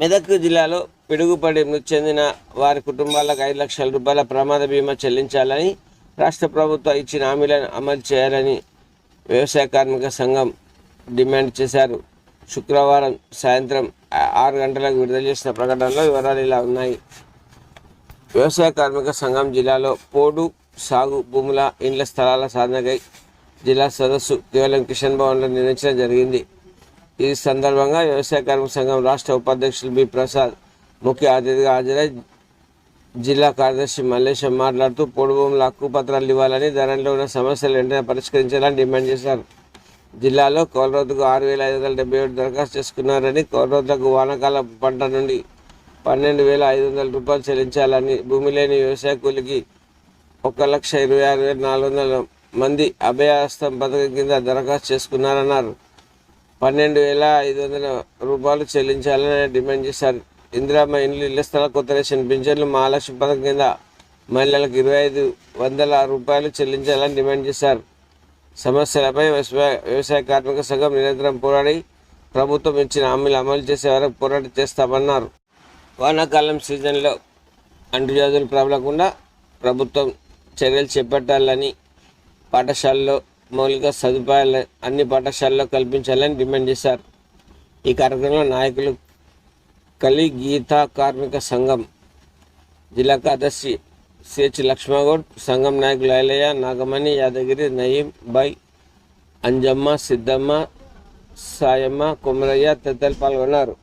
మెదక్ జిల్లాలో పిడుగుపడి మృతి చెందిన వారి కుటుంబాలకు ఐదు లక్షల రూపాయల ప్రమాద బీమా చెల్లించాలని రాష్ట్ర ప్రభుత్వం ఇచ్చిన హామీలను అమలు చేయాలని వ్యవసాయ కార్మిక సంఘం డిమాండ్ చేశారు. శుక్రవారం సాయంత్రం ఆరు గంటలకు విడుదల చేసిన ప్రకటనలో వివరాలు ఇలా ఉన్నాయి. వ్యవసాయ కార్మిక సంఘం జిల్లాలో పోడు సాగు భూముల ఇండ్ల స్థలాల సాధనకై జిల్లా సదస్సు కేవలం కిషన్ భవన్లో నిర్వహించడం జరిగింది. ఈ సందర్భంగా వ్యవసాయ కార్మిక సంఘం రాష్ట్ర ఉపాధ్యక్షులు బి. ప్రసాద్ ముఖ్య అతిథిగా హాజరై జిల్లా కార్యదర్శి మల్లేశం మాట్లాడుతూ పొడి భూముల హక్కు పత్రాలు ఇవ్వాలని ధరలో ఉన్న సమస్యలు వెంటనే పరిష్కరించాలని డిమాండ్ చేశారు. జిల్లాలో కోలరోతుకు ఆరు వేల ఐదు వందల డెబ్బై ఏడు దరఖాస్తు చేసుకున్నారని కోలరోతులకు వానాకాల పంట నుండి పన్నెండు వేల ఐదు వందల రూపాయలు చెల్లించాలని భూమి లేని వ్యవసాయ కూలికి ఒక లక్ష ఇరవై ఆరు వేల నాలుగు వందల మంది అభయహస్తం పథకం కింద దరఖాస్తు చేసుకున్నారన్నారు. పన్నెండు వేల ఐదు వందల రూపాయలు చెల్లించాలని డిమాండ్ చేశారు. ఇందిరామ్మ ఇండ్లు ఇళ్ళ స్థల కొత్త రేషన్ పింఛన్లు మహాలక్ష్మి పథకం కింద మహిళలకు ఇరవై ఐదు వందల రూపాయలు చెల్లించాలని డిమాండ్ చేశారు. సమస్యలపై వ్యవసాయ వ్యవసాయ కార్మిక సంఘం నిరంతరం పోరాడి ప్రభుత్వం ఇచ్చిన హామీలు అమలు చేసే వరకు పోరాటం చేస్తామన్నారు. వానాకాలం సీజన్లో అంటువ్యాధులు ప్రబలకుండా ప్రభుత్వం చర్యలు చేపట్టాలని పాఠశాలలో మౌలిక సదుపాయాలు అన్ని పాఠశాలలో కల్పించాలని డిమాండ్ చేశారు. ఈ కార్యక్రమంలో నాయకులు కలి గీతా కార్మిక సంఘం జిల్లా కార్యదర్శి సిహెచ్ లక్ష్మగౌడ్ సంఘం నాయకులు ఐలయ్య నాగమణి యాదగిరి నయీం బై అంజమ్మ సిద్ధమ్మ సాయమ్మ కుమరయ్య తదితరులు పాల్గొన్నారు.